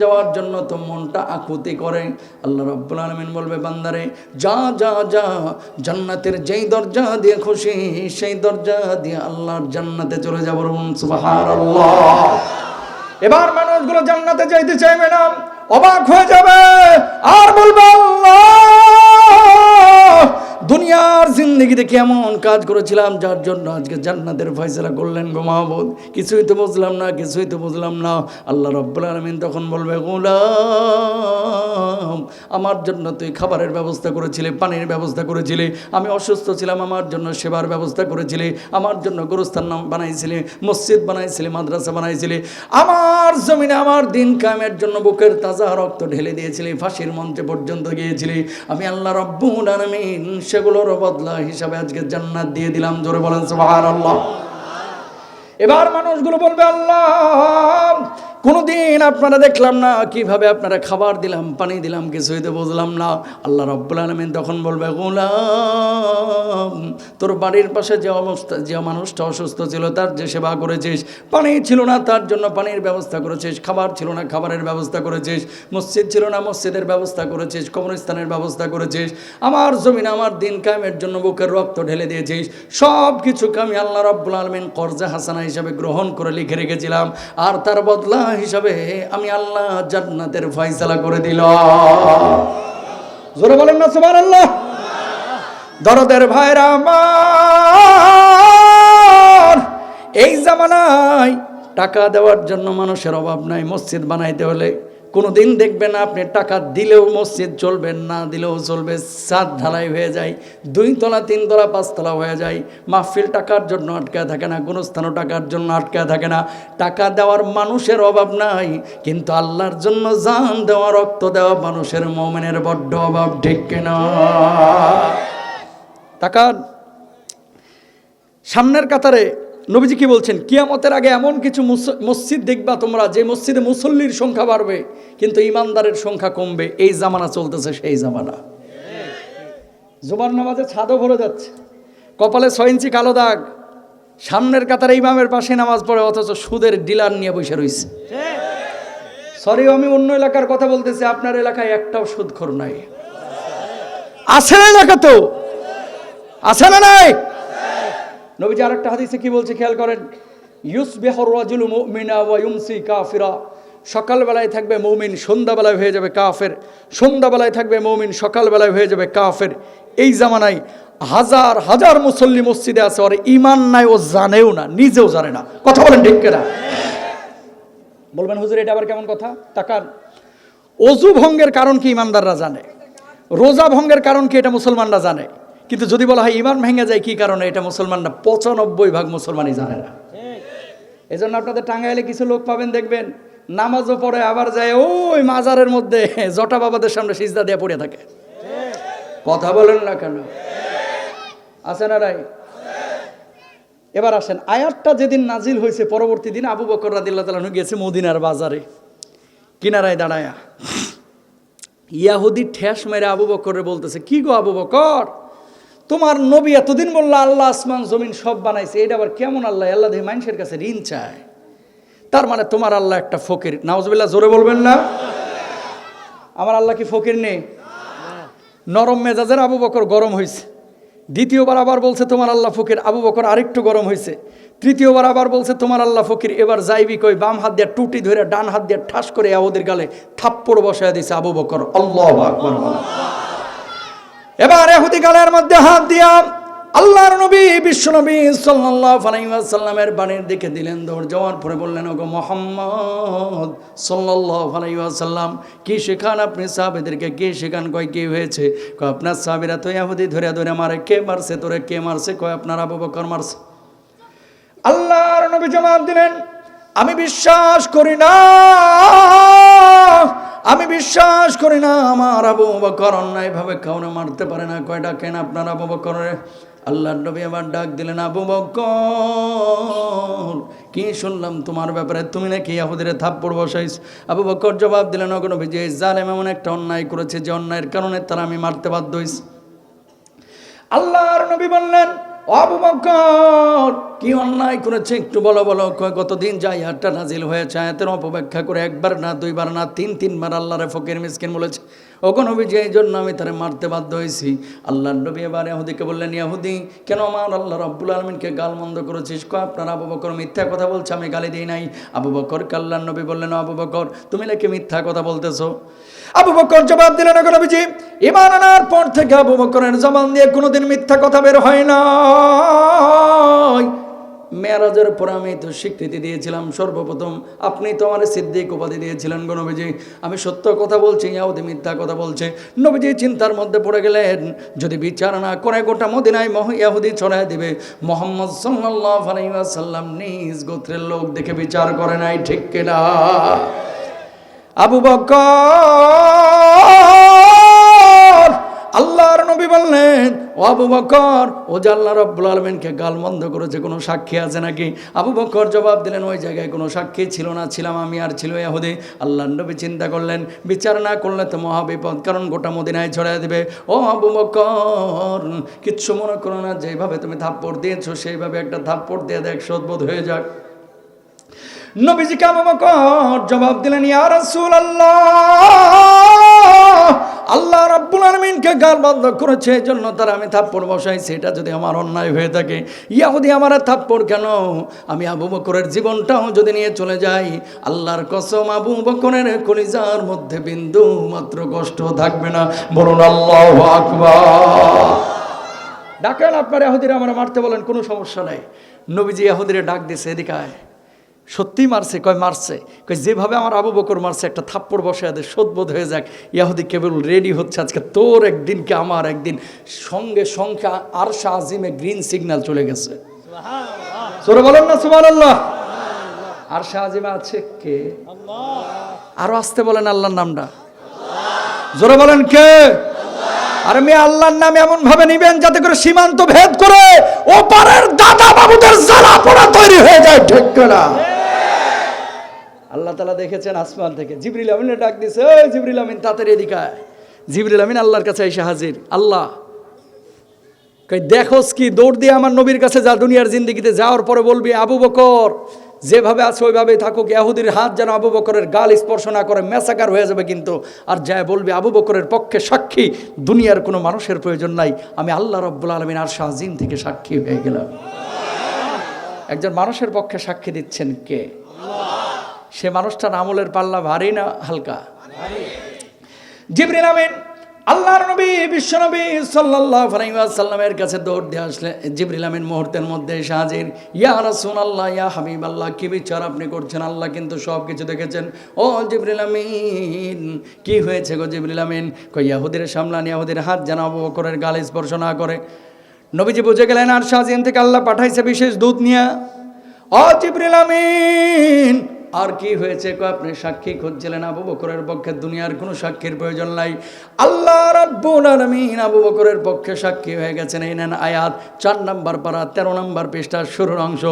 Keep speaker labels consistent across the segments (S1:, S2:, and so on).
S1: যাওয়ার জন্য তো মনটা আকুতি করে। আল্লাহ রব্বুল আলমিন বলবে, বান্দারে, যা যা যা, জান্নাতের যেই দরজা দিয়ে খুশি, সেই দরজা দিয়ে আল্লাহর জান্নাতে চলে যাব এবার মানুষগুলো জান্নাতে যাইতে চাইবে না, অবাক হয়ে যাবে, আর বলবে জিন্দগিতে কেমন কাজ করেছিলাম, যার জন্য আজকে জান্নাতের ফয়সালা করলেন গো মাহবুদ কিছুই তো বুঝলাম না, কিছুই তো বুঝলাম না। আল্লাহ রব্বুল আলমিন তখন বলবে, গোলাম, আমার জন্য তুই খাবারের ব্যবস্থা করেছিলি, পানির ব্যবস্থা করেছিলি। আমি অসুস্থ ছিলাম, আমার জন্য সেবার ব্যবস্থা করেছিলি। আমার জন্য গুরুস্থান বানাইছিলি, মসজিদ বানাইছিলি, মাদ্রাসা বানাইছিলি। আমার জমিনে আমার দিন কায়েমের জন্য বুকের তাজা রক্ত ঢেলে দিয়েছিলি, ফাঁসির মঞ্চে পর্যন্ত গিয়েছিলি। আমি আল্লাহ রব্বুল আলামিন সেগুলোর বদলা হিসাবে আজকে জান্নাত দিয়ে দিলাম জোরে বলেন সুবহানাল্লাহ। এবার মানুষগুলো বলবে আল্লাহ কোনোদিন আপনারা দেখলাম না, কীভাবে আপনারা খাবার দিলাম, পানি দিলাম, কিছুই তো বুঝলাম না। আল্লাহ রব্বুল আলমিন তখন বলবে, গোলাম, তোর বাড়ির পাশে যে অবস্থা, যে মানুষটা অসুস্থ ছিল, তার যে সেবা করেছিস, পানি ছিল না, তার জন্য পানির ব্যবস্থা করেছিস, খাবার ছিল না, খাবারের ব্যবস্থা করেছিস, মসজিদ ছিল না, মসজিদের ব্যবস্থা করেছিস, কবরস্থানের ব্যবস্থা করেছিস, আমার জমিন, আমার দিন কায়েমের জন্য বুকের রক্ত ঢেলে দিয়েছিস সব কিছুকে আমি আল্লাহ রব্বুল আলমিন কর্জা হাসানা হিসাবে গ্রহণ করে লিখে রেখেছিলাম, আর তার বদলা হিসাবে আমি আল্লাহ জান্নাতের ফয়সালা করে দিল। জোরে বলেন না সুবহান আল্লাহ দরদের ভাইরা আমার, এই জামানায় টাকা দেওয়ার জন্য মানুষের অভাব নাই, মসজিদ বানাইতে হলে কোনো দিন দেখবেন আপনি টাকা দিলেও মসজিদ চলবে না, দিলেও চলবে সাত ঢালাই হয়ে যায়, দুই তলা, তিন তলা পাঁচতলা হয়ে যায়, মাহফিল টাকার জন্য আটকা থাকে না কোনো স্থানও টাকার জন্য আটকা থাকে না, টাকা দেওয়ার মানুষের অভাব নাই, কিন্তু আল্লাহর জন্য জান দেওয়া, রক্ত দেওয়া মানুষের মোমেনের বড্ড অভাব, ঠিক কেনা? টাকার সামনের কাতারে নবীজি কি বলছেন? কিয়ামতের আগে এমন কিছু মুস- মসজিদ দেখবা তোমরা যে মসজিদে মুসল্লির সংখ্যা বাড়বে, কিন্তু ইমানদারের সংখ্যা কমবে। এই জামানা চলতেছে সেই জামানা। জুমার নামাজে ছাদও ভরে যাচ্ছে। কপালে ছয় ইঞ্চি কালো দাগ। সামনের কাতারে ইমামের পাশে নামাজ পড়ে, অথচ সুদের ডিলার নিয়ে বসে রয়েছে সরি, আমি অন্য এলাকার কথা বলতেছি, আপনার এলাকায় একটাও সুদখোর নাই। আছে না এলাকা তো আছে না নাই? নবীজি আরেকটা হাদিসে কি বলছে, খেয়াল করেন? ইউসবিহর রাজুল মুমিনা ওয়া ইউমসি কাফিরা। সকালবেলায় থাকবে মৌমিন, সন্ধ্যাবেলায় হয়ে যাবে কাফের। সন্ধ্যাবেলায় থাকবে মৌমিন, সকালবেলায় হয়ে যাবে কাফের। এই জামানায় হাজার হাজার মুসল্লি মসজিদে আছে, ওর ইমান নাই, ও জানেও না, নিজেও জানে না। কথা বলেন ঠিক কেনা? বলবেন, হুজুর, এটা আবার কেমন কথা? তাকান। অজু ভঙ্গের কারণ কি ইমানদাররা জানে? রোজা ভঙ্গের কারণ কি, এটা মুসলমানরা জানে? কিন্তু যদি বলা হয় ইমান ভেঙে যায়, কি কারণে? এটা মুসলমানরা পঁচানব্বই ভাগ মুসলমানই জানে না। এই জন্য আপনাদের টাঙ্গাইলে কিছু লোক পাবেন, দেখবেন, নামাজও পড়ে, আবার যায় ওই মাজারের মধ্যে জটা বাবাদের সামনে সিজদা দিয়ে পড়ে থাকে। কথা বলেন না কেন? আছে না রাই এবার আসেন, আয়াতটা যেদিন নাজিল হয়েছে, পরবর্তী দিন আবু বকর রাদিল্লাহ তালানু গিয়েছে মদিনার বাজারে। কিনারায় দাঁড়ায়া। ইয়াহুদি ঠেস মেরে আবু বকরে বলতেছে, কি গো আবু বকর? তোমার নবী এতদিন বলল, আল্লাহ আসমান, জমিন সব বানাইছে। এটা আবার কেমন আল্লাহ? আল্লাহ দেখে মানুষের কাছে ঋণ চায়। তার মানে তোমার আল্লাহ একটা ফকির। নাউজবিল্লাহ, জোরে বলবেন না? আমার আল্লাহ কি ফকির নেই? নরম মেজাজের আবু বকর গরম হয়েছে দ্বিতীয়বার আবার বলছে, তোমার আল্লাহ ফকির। আবু বকর আরেকটু গরম হয়েছে তৃতীয়বার আবার বলছে, তোমার আল্লাহ ফকির। এবার যাইবি কই, বাম হাত দিয়ে টুটি ধরে ডান হাত দিয়ে ঠাস করে ওদের গালে থাপ্পড় বসায় দিছে আবু বকর। আল্লাহ আকবার। এবার এহুদি গালের মধ্যে হাত দিয়া আল্লাহর নবী, বিশ্ব নবী আলাইহি বাণীর দিকে দিলেন দৌড় যাওয়ার পরে বললেন, ওগো মোহাম্মদ ওয়াসাল্লাম, কি শেখান আপনি সাহাবেদেরকে? কে শেখান? কয়, কি হয়েছে? কয়, আপনার সাহাবীরা তো ইহুদি ধরে ধরে মারে, কে মারছে তোরে? কে মারছে? কয়, আপনার আবু বকর মারছে? আল্লাহর নবী জবাব দিলেন আমি বিশ্বাস করি না। আমি বিশ্বাস করি না, আমার আবু বকর অন্যায়ভাবে কাউরে মারতে পারে না। কয়টা কেন আপনার আবু বকরে আল্লাহর নবী আবার ডাক দিলেন, আবু বকর, কি শুনলাম তোমার ব্যাপারে? তুমি নাকি ইয়াহুদের থাপ্পড় বসাইস আবু বকর জবাব দিলেন, ওগো নবী, যে জালেম এমন একটা অন্যায় করেছে, যে অন্যায়ের কারণে তারা আমি মারতে বাধ্য হইছি। আল্লাহর নবী বললেন "ও আবু বকর কি অন্যায় করেছে? একটু বলো বলো। কতদিন যাই হাটটা নাজিল হয়েছে? আয়াতের অপব্যাখ্যা করে একবার না, দুইবার না, তিন, তিনবার আল্লাহরে ফকির মিসকিন বলেছে। ওখন নবীজি, এই জন্য আমি তারে মারতে বাধ্য হয়েছি। আল্লাহ নবী এবার ইয়াহুদিকে বললেন ইয়াহুদি কেন আমার আল্লাহ রব্বুল আলমিনকে গাল মন্দ করেছিস? কয়, আপনার আবু বকর মিথ্যা কথা বলছে, আমি গালি দিই নাই। আবু বকর কাল্লাহ নবী বললেন, আবু বকর, তুমি নাকি মিথ্যা কথা বলতেছো? আবু বকর জবাব দিলেন, ওগো নবীজি ইমান আনার পর থেকে আবু বকরের জবান দিয়ে কোনোদিন মিথ্যা কথা বের হয় না মেয়ারাজের পর আমি তো স্বীকৃতি দিয়েছিলাম, সর্বপ্রথম আপনি তো আমার সিদ্দিক উপাধি দিয়েছিলেন গো নবীজি। আমি সত্য কথা বলছি, ইয়াহুদি মিথ্যা কথা বলছে। নবীজি চিন্তার মধ্যে পড়ে গেলেন, যদি বিচার না করে গোটা মদিনায় মহ ইয়াহুদি ছড়ায় দিবে, মোহাম্মদ সাল্লাহ আলাইসাল্লাম নিজ গোত্রের লোক দেখে বিচার করে নাই, ঠিক কিনা? আবু বকর আল্লাহর নবী বললেন, ও আবু বকর, ও যে আল্লাহ রব্বুল আলমিনকে গাল বন্ধ করেছে, কোনো সাক্ষী আছে নাকি? আবু বকর জবাব দিলেন, ওই জায়গায় কোনো সাক্ষী ছিল না, ছিলাম আমি আর ছিল ইয়াহুদি আল্লাহ নবী চিন্তা করলেন, বিচার না করলে তো মহাবিপদ কারণ গোটা মদিনায় ছড়াই দেবে। ও আবু বকর, কিচ্ছু মনে করো না, যেভাবে তুমি থাপ্পড় দিয়েছ, সেইভাবে একটা থাপ্পড় দিয়ে দেখ, সদ্বোধ হয়ে যাক। নবীজি বকর জবাব দিলেন, ইয়া রাসূলুল্লাহ! আল্লাহ রাব্বুল আলামিনকে গাল বন্ধ করেছে এই জন্য তারা আমি থাপ্পড় বসাই সেটা যদি আমার অন্যায় হয়ে থাকে, ইয়াহুদি আমার থাপ্পড় কেন? আমি আবু বকরের জীবনটাও যদি নিয়ে চলে যাই, আল্লাহর কসম আবু বকরের কলিজার মধ্যে বিন্দু মাত্র কষ্ট থাকবে না। বলুন, আল্লাহু ডাকেন আপনার ইয়াহুদিরা আমার মারতে বলেন, কোনো সমস্যা নাই। নবীজি ইয়াহুদিরে ডাক দিছে, এদিকে সত্যি মারছে কয় মারছে? কয় যেভাবে আমার আবু বকর মারছে একটা থাপ্পড় বসে আদের শোধবোধ হয়ে যাক ইয়াহুদি কেবল রেডি হচ্ছে আজকে। তোর একদিনকে আমার একদিন সঙ্গে সঙ্গে আরশা আজিমে গ্রিন সিগন্যাল চলে গেছে। সরে বলেন না সুমান আল্লাহ আরশা আজিমে আছে কে? আরও আসতে বলেন আল্লাহর নামটা। জোরে বলেন কে? আর আমি আল্লাহর নাম এমন ভাবে নিবেন যাতে করে সীমান্ত ভেদ করে ওপারের দাদা বাবুদের জ্বালা পোড়া তৈরি হয়ে যায় ঠিক না আল্লাহ তালা দেখেছেন আসমান থেকে। জিবরিল আমিনের ডাক দিছে ওই জিবরিল আমিন, তাড়াতাড়ি এদিকে আয়। জিবরিল আমিন আল্লাহর কাছে এসে হাজির। আল্লাহ কই দেখোস কি দৌড় দিয়ে আমার নবীর কাছে যা, দুনিয়ার জিন্দিগিতে যাওয়ার পরে বলবি, আবু বকর, যেভাবে আছে ওইভাবেই থাকুক ইয়াহুদির হাত যেন আবু বকরের গাল স্পর্শ না করে, মেসাকার হয়ে যাবে কিন্তু। আর যায় বলবি, আবু বকরের পক্ষে সাক্ষী, দুনিয়ার কোনো মানুষের প্রয়োজন নাই। আমি আল্লাহ রব্বুল আলমিন আর শাহজিম থেকে সাক্ষী হয়ে গেলাম। একজন মানুষের পক্ষে সাক্ষী দিচ্ছেন কে? সে মানুষটার আমলের পাল্লা ভারী না হালকা। জিবরিল আমিন আল্লাহর নবী, বিশ্ব নবী সাল্লাল্লাহু আলাইহি ওয়াসাল্লামের কাছে দৌড় দিয়ে আসলে জিবরিল আমিন মুহূর্তের মধ্যে এসে হাজির। ইয়া রাসূলুল্লাহ, ইয়া হাবিবাল্লাহ, কি বিচার আপনি করছেন? আল্লাহ কিন্তু সব কিছু দেখেছেন। ও জিবরিল আমিন, কি হয়েছে গো জিবরিল আমিন? কই ইয়াহুদের সামলান, ইয়াহুদের হাত যেন আবু বকরের গালে স্পর্শ না করে। নবীজি বুঝে গেলেন আর শাহজিয়ান থেকে আল্লাহ পাঠাইছে বিশেষ দূত নিয়ে। ও জিবরিল আমিন আর কি হয়েছে? আপনি সাক্ষী খুঁজছিলেন আবু বকরের পক্ষে? দুনিয়ার কোনো সাক্ষীর প্রয়োজন নাই। আল্লাহ রাব্বুল আলামিন আবু বকরের পক্ষে সাক্ষী হয়ে গেছেন। এই নেন আয়াত, চার নম্বর পারা, তেরো নম্বর পৃষ্ঠার শুরুর অংশ।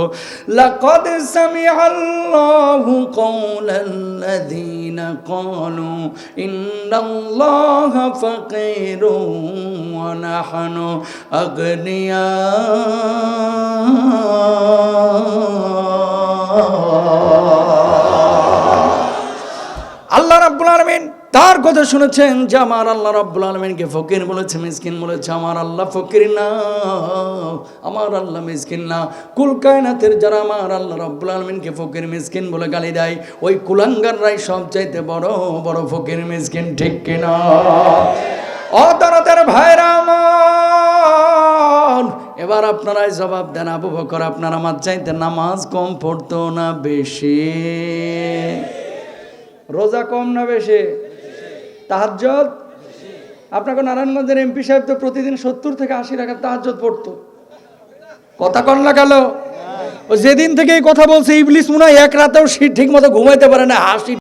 S1: লাকাদ সামিআল্লাহু কাওলাল্লাযীনা ক্বালু, ইন্নাল্লাহা ফাকীরুন ওয়া নাহনু আগনিয়া। তার কথা শুনেছেন যে আমার আল্লাহ রাব্বুল আলামিনকে ফকির বলেছে, মিসকিন বলেছে, আমার আল্লাহ ফকির না, আমার আল্লাহ মিসকিন না। কুল কায়নাতের যারা আমার আল্লাহ রাব্বুল আলামিনকে ফকির, মিসকিন বলে গালি দেয়, ওই কুলাঙ্গাররাই সবচাইতে বড় বড় ফকির, মিসকিন, ঠিক কিনা? অতরতের ভাইরা আমার, এবার আপনারাই জবাব দেন, আবু বকর, আপনার আমার চাইতে নামাজ কম পড়তো না বেশি? রোজা কম না বেশি? তাহাজ্জত আপনাকে নারায়ণগঞ্জের এমপি সাহেব তো প্রতিদিন সত্তর থেকে আশি টাকা তাহাজ্জত পড়তো। কথা কন না গেল যেদিন থেকে এই কথা বলছে, ইবলিস মনে এক রাতেও ঠিক মতো ঘুমাইতে পারে না, হাসি